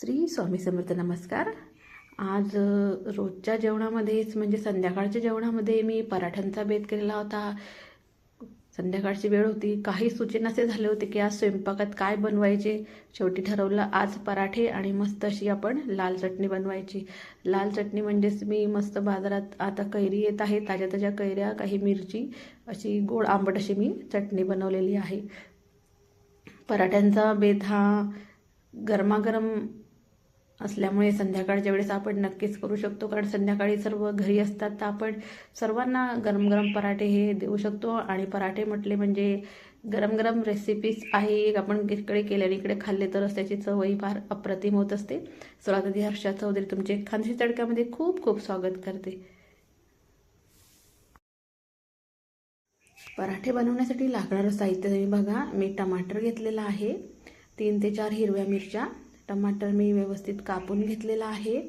श्री स्वामी समर्थ नमस्कार. आज रोजच्या जेवणामध्येच म्हणजे संध्याकाळच्या जेवणामध्ये मी पराठ्यांचा बेत केलेला होता. संध्याकाळची वेळ होती. काही सूचनाचे झाले होते की आज स्वयंपाकात काय बनवायचे? शेवटी ठरवलं आज पराठे आणि मस्त अशी आपण लाल चटणी बनवायची. लाल चटणी म्हणजेच मी मस्त बाजारात आता कैरी येत आहे. ताज्या ताज्या कैऱ्या काही मिरची अशी गोड आंबट अशी मी चटणी बनवलेली आहे. पराठ्यांचा बेत हा गरमागरम असल्यामुळे संध्याकाळच्या वेळेस आपण नक्कीच करू शकतो कारण संध्याकाळी सर्व घरी असतात तर आपण सर्वांना गरम गरम पराठे हे देऊ शकतो. आणि पराठे म्हटले म्हणजे गरम गरम रेसिपीज आहे एक आपण इकडे केले आणि इकडे खाल्ले तर त्याची चवही फार अप्रतिम होत असते. सर्वात आधी हर्षा चौधरी तुमचे खानसी तडक्यामध्ये खूप खूप स्वागत करते. पराठे बनवण्यासाठी लागणारं साहित्य तुम्ही बघा. मी टमाटर घेतलेला आहे. तीन ते चार हिरव्या मिरच्या. टमाटर मी व्यवस्थित कापून घेतलेला आहे.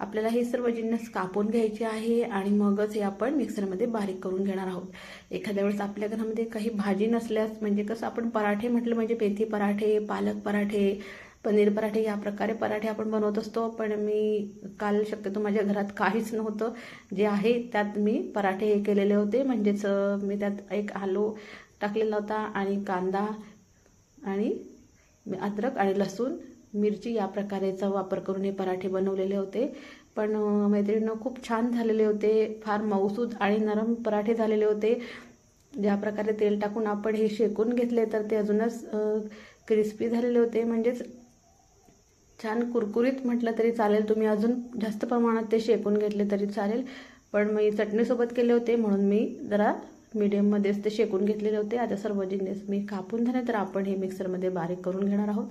आपल्याला हे सर्व जिन्नस कापून घ्यायचे आहे आणि मगच हे आपण मिक्सरमध्ये बारीक करून घेणार आहोत. एखाद्या वेळेस आपल्या घरामध्ये काही भाजी नसल्यास म्हणजे कसं आपण पराठे म्हटलं म्हणजे पेथी पराठे पालक पराठे पनीर पराठे या प्रकारे पराठे आपण बनवत असतो. पण मी काल शक्यतो माझ्या घरात काहीच नव्हतं. जे आहे त्यात मी पराठे हे केलेले होते. म्हणजेच मी त्यात एक आलू टाकलेला होता आणि कांदा आणि अद्रक आणि लसूण मिरची या प्रकारेचा वापर करून हे पराठे बनवलेले होते. पण मैत्रिणीनं खूप छान झालेले होते. फार मऊसूद आणि नरम पराठे झालेले होते. ज्या प्रकारे तेल टाकून आपण हे शेकून घेतले तर ते अजूनच क्रिस्पी झालेले होते. म्हणजेच छान कुरकुरीत म्हटलं तरी चालेल. तुम्ही अजून जास्त प्रमाणात ते शेकून घेतले तरी चालेल. पण मी चटणीसोबत केले होते. म्हणून मी जरा मीडियममध्येच ते शेकून घेतलेले होते. आता सर्व जिन्नस मी कापून झाले तर आपण हे मिक्सरमध्ये बारीक करून घेणार आहोत.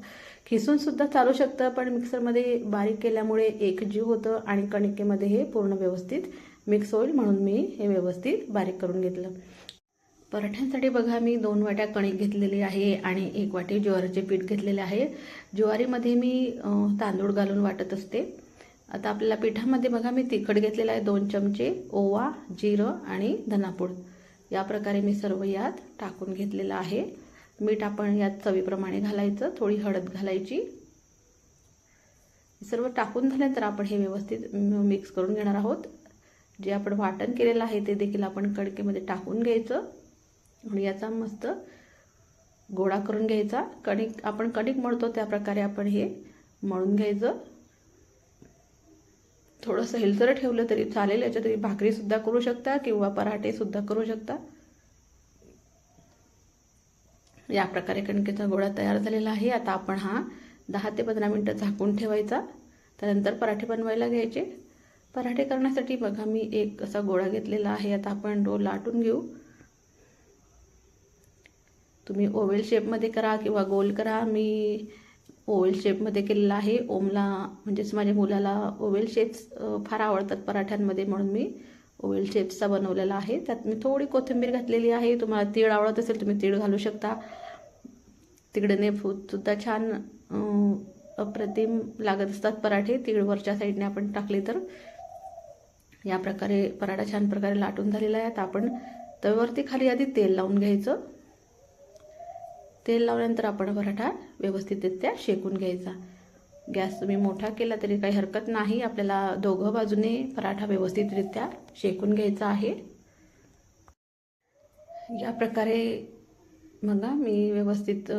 खिसूनसुद्धा चालू शकतं पण मिक्सरमध्ये बारीक केल्यामुळे एक जीव होतं आणि कणिकेमध्ये हे पूर्ण व्यवस्थित मिक्स होईल म्हणून मी हे व्यवस्थित बारीक करून घेतलं. पराठ्यांसाठी बघा मी दोन वाट्या कणिक घेतलेली आहे आणि एक वाटी ज्वारीचे पीठ घेतलेले आहे. ज्वारीमध्ये मी तांदूळ घालून वाटत असते. आता आपल्याला पिठामध्ये बघा मी तिखट घेतलेलं आहे दोन चमचे ओवा जिरं आणि धनापूड. या प्रकारे मी सर्व यात टाकून घेतलेलं आहे. मीठ आपण यात चवीप्रमाणे घालायचं थोडी हळद घालायची. सर्व टाकून झाल्यानंतर आपण हे व्यवस्थित मिक्स करून घेणार आहोत. जे आपण वाटण केलेलं आहे ते देखील आपण कणकेमध्ये टाकून घ्यायचं आणि याचा मस्त गोळा करून घ्यायचा. कणिक आपण कणिक मळतो त्या प्रकारे आपण हे मळून घ्यायचं. थोडंसं हेलसर ठेवलं तरी चालेल याच्या तुम्ही भाकरीसुद्धा करू शकता किंवा पराठेसुद्धा करू शकता. या प्रकारे कणकेचा गोळा तयार झालेला आहे. आता आपण हा दहा ते पंधरा मिनटं झाकून ठेवायचा. त्यानंतर पराठे बनवायला घ्यायचे. पराठे करण्यासाठी बघा मी एक असा गोळा घेतलेला आहे. आता आपण डो लाटून घेऊ. तुम्ही ओवेल शेपमध्ये करा किंवा गोल करा. मी ओवेल शेपमध्ये केलेला आहे. ओमला म्हणजेच माझ्या मुलाला ओवेल शेप्स फार आवडतात पराठ्यांमध्ये म्हणून मी ओवेल शेप्सचा बनवलेला आहे. त्यात मी थोडी कोथिंबीर घातलेली आहे. तुम्हाला तीळ आवडत असेल तुम्ही तीळ घालू शकता. तिकडे सुद्धा छान अप्रतिम लागत असतात पराठे. तिकडे वरच्या साईडने आपण टाकले तर या प्रकारे पराठा छान प्रकारे लाटून झालेला आहे. आता आपण तव्यावरती खाली आधी तेल लावून घ्यायचं. तेल लावल्यानंतर आपण पराठा व्यवस्थितरित्या शेकून घ्यायचा. गॅस तुम्ही मोठा केला तरी काही हरकत नाही. आपल्याला दोघं बाजूने पराठा व्यवस्थितरित्या शेकून घ्यायचा आहे. या प्रकारे बघा मी व्यवस्थित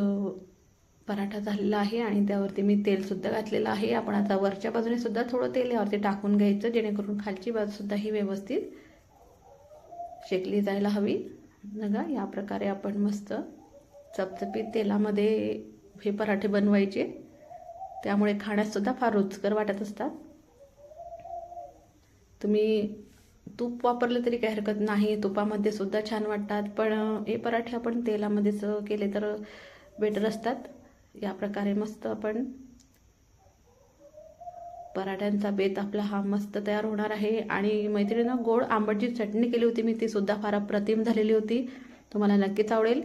पराठा झालेला आहे आणि त्यावरती मी तेलसुद्धा घातलेलं आहे. आपण आता वरच्या बाजूने सुद्धा थोडं तेल यावरती टाकून घ्यायचं जेणेकरून खालची बाजूसुद्धा ही व्यवस्थित शेकली जायला हवी. बघा या प्रकारे आपण मस्त चपचपीत तेलामध्ये हे पराठे बनवायचे. त्यामुळे खाण्यासुद्धा फार रुचकर वाटत असतात. तुम्ही तूप वापरलं तरी काही हरकत नाही. तुपामध्ये सुद्धा छान वाटतात. पण हे पराठे आपण तेलामध्येच केले तर बेटर असतात. या प्रकारे मस्त आपण पराठ्यांचा बेत आपला हा मस्त तयार होणार आहे. आणि मैत्रिणीनं गोड आंबटची चटणी केली होती. मी ती सुद्धा फार अप्रतिम झालेली होती. तुम्हाला नक्कीच आवडेल.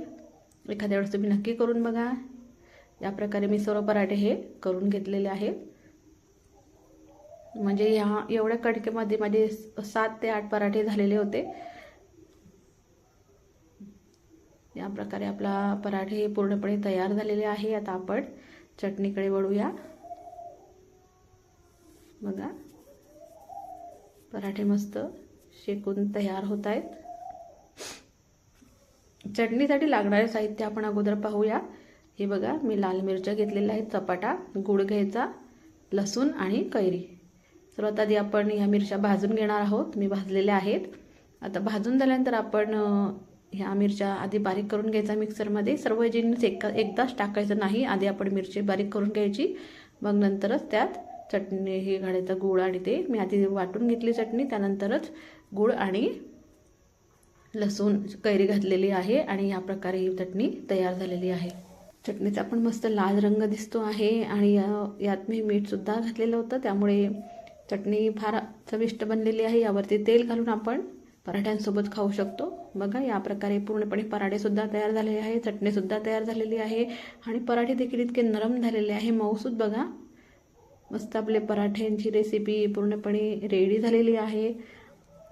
एखाद्या वेळेस तुम्ही नक्की करून बघा. या प्रकारे मी सर्व पराठे हे करून घेतलेले आहेत म्हणजे ह्या एवढ्या कणकेमध्ये माझे सात ते आठ पराठे झालेले होते. या प्रकारे आपला पराठे पूर्णपणे तयार झालेले आहे. आता आपण चटणीकडे वळूया. बघा. पराठे मस्त शेकून तयार होत आहेत. चटणीसाठी लागणारे साहित्य आपण अगोदर पाहूया. हे बघा मी लाल मिरच्या घेतलेल्या आहेत. चपाटा गुळ घ्यायचा लसूण आणि कैरी. सर्वात आधी आपण ह्या मिरच्या भाजून घेणार आहोत. मी भाजलेल्या आहेत. आता भाजून झाल्यानंतर आपण ह्या मिरच्या आधी बारीक करून घ्यायचा मिक्सरमध्ये. सर्व जिन्स एका एकदाच टाकायचं नाही. आधी आपण मिरची बारीक करून घ्यायची. मग नंतरच त्यात चटणी हे घालायचं गूळ आणि ते. मी आधी वाटून घेतली चटणी त्यानंतरच गूळ आणि लसूण कैरी घातलेली आहे आणि या प्रकारे ही चटणी तयार झालेली आहे. चटणीचा पण मस्त लाल रंग दिसतो आहे आणि या- यात मी मीठसुद्धा घातलेलं होतं. त्यामुळे चटणी फार चविष्ट बनलेली आहे. यावरती तेल घालून आपण पराठ्यांसोबत खाऊ शकतो. बघा या प्रकारे पूर्णपणे पराठेसुद्धा तयार झालेले आहे. चटणीसुद्धा तयार झालेली आहे. आणि पराठे देखील इतके नरम झालेले आहे. मऊसूद बघा. मस्त आपले पराठ्यांची रेसिपी पूर्णपणे रेडी झालेली आहे.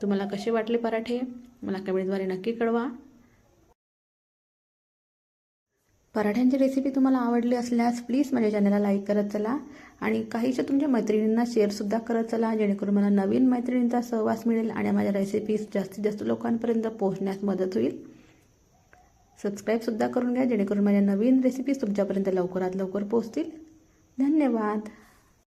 तुम्हाला कसे वाटले पराठे? मला कमेंटद्वारे नक्की कळवा. पराठ्यांची रेसिपी तुम्हाला आवडली असल्यास प्लीज माझ्या चॅनलला लाईक करत चला. आणि काहीशा तुमच्या मैत्रिणींना शेअरसुद्धा करत चला जेणेकरून मला नवीन मैत्रिणींचा सहवास मिळेल आणि माझ्या रेसिपीज जास्तीत जास्त लोकांपर्यंत पोहोचण्यास मदत होईल. सबस्क्राईबसुद्धा करून घ्या जेणेकरून माझ्या नवीन रेसिपीज तुमच्यापर्यंत लवकरात लवकर पोहोचतील. धन्यवाद.